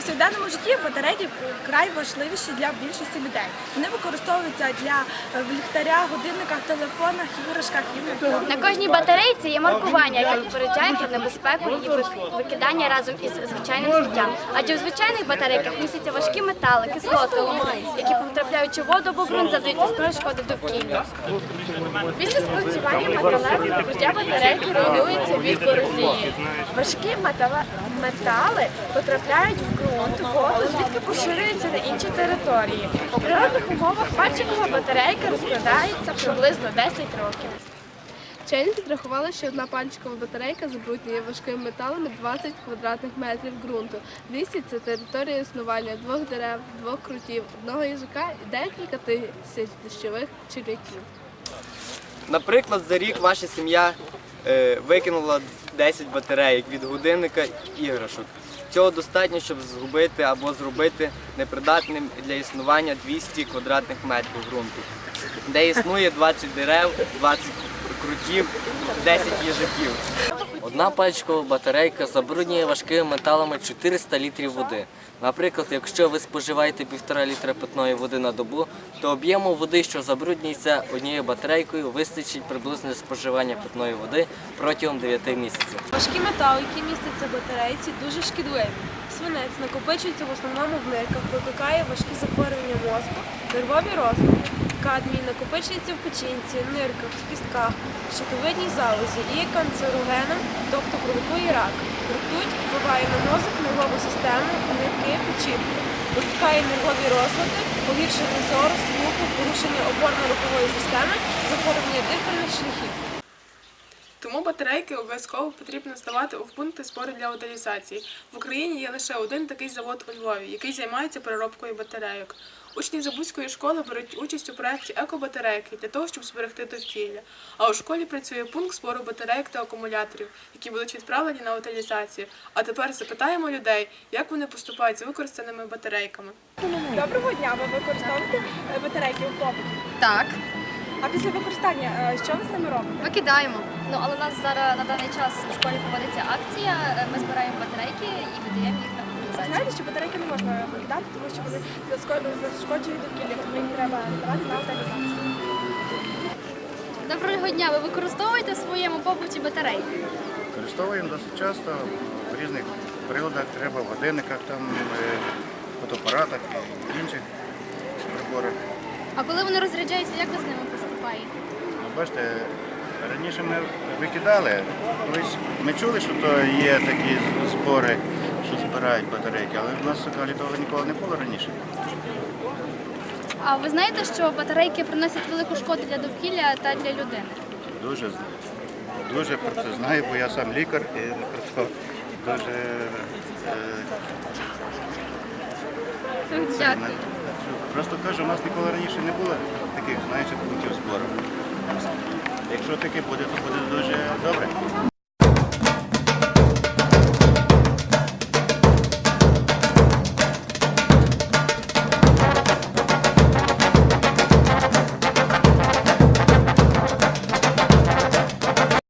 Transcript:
повсякденному житті батарейки край важливіші для більшості людей. Вони використовуються для е, в ліхтарях, годинниках, телефонах, іграшках і На кожній батарейці є маркування, яке попереджає про небезпеку її викидання разом із звичайним сміттям. Адже в звичайних батарейках містяться важкі метали, кислоти, в воду ґрунт, завдають істотної шкоди довкілля. Після спрацювання металевих покриття батарейки руйнується від корозії. Важкі метали потрапляють в ґрунт, воду, звідки поширюються на інші території. У природних умовах пальчикова батарейка розкладається приблизно 10 років. Вчені підрахували, що одна пальчикова батарейка забруднює важкими металами 20 квадратних метрів ґрунту. 200 – це територія існування двох дерев, двох крутів, одного їжака і декілька тисяч дощових черв'яків. Наприклад, за рік ваша сім'я е, викинула 10 батарейок від годинника іграшок. Цього достатньо, щоб згубити або зробити непридатним для існування 200 квадратних метрів ґрунту, де існує 20 дерев, 20 крутів, 10 їжаків. Одна пальчикова батарейка забруднює важкими металами 400 літрів води. Наприклад, якщо ви споживаєте півтора літра питної води на добу, то об'єму води, що забруднюється однією батарейкою, вистачить приблизно споживання питної води протягом 9 місяців. Важкі метали, які містяться в батарейці, дуже шкідливі. Свинець накопичується в основному в нирках, викликає важкі захворювання мозку, нервові розлади. Кадмій накопичується в печінці, нирках, кістках, щитовидній залозі і є канцерогеном, тобто провокує рак. Ртуть впливає на мозок, нервову систему, нирки, печінку. Викликає нервові розлади, погіршення зору, слуху, порушення опорно-рухової системи, захворювання дихальних шляхів. Тому батарейки обов'язково потрібно здавати у пункти збору для утилізації. В Україні є лише один такий завод у Львові, який займається переробкою батарейок. Учні Забузької школи беруть участь у проєкті екобатарейки для того, щоб зберегти довкілля. А у школі працює пункт збору батарейок та акумуляторів, які будуть відправлені на утилізацію. А тепер запитаємо людей, як вони поступають з використаними батарейками. Доброго дня, ви використовуєте е, батарейки у побуті? Так, А після використання е, що ви з ними робите? викидаємо. Ну але у нас зараз на даний час в школі проводиться акція. Ми збираємо батарейки і видаємо їх Знаєте, що батарейки не можна викидати, тому що вони зашкоджують довкілля, тому їх треба здавати на утилізацію. Доброго дня, ви використовуєте в своєму побуті батарейки? Використовуємо досить часто в різних приладах, треба в годинниках, там, е, фотоапаратах і інших приборах. А коли вони розряджаються, як ви з ними поступаєте? Ну, бачите, раніше ми викидали, колись ми чули, що то є такі збори, збирають батарейки, але в нас взагалі того ніколи не було раніше. А ви знаєте, що батарейки приносять велику шкоду для довкілля та для людини? Дуже, дуже про це знаю, бо я сам лікар і про це дуже е, це, Просто кажу, у нас ніколи раніше не було таких, знаєте, пунктів збору. Якщо таке буде, то буде дуже добре.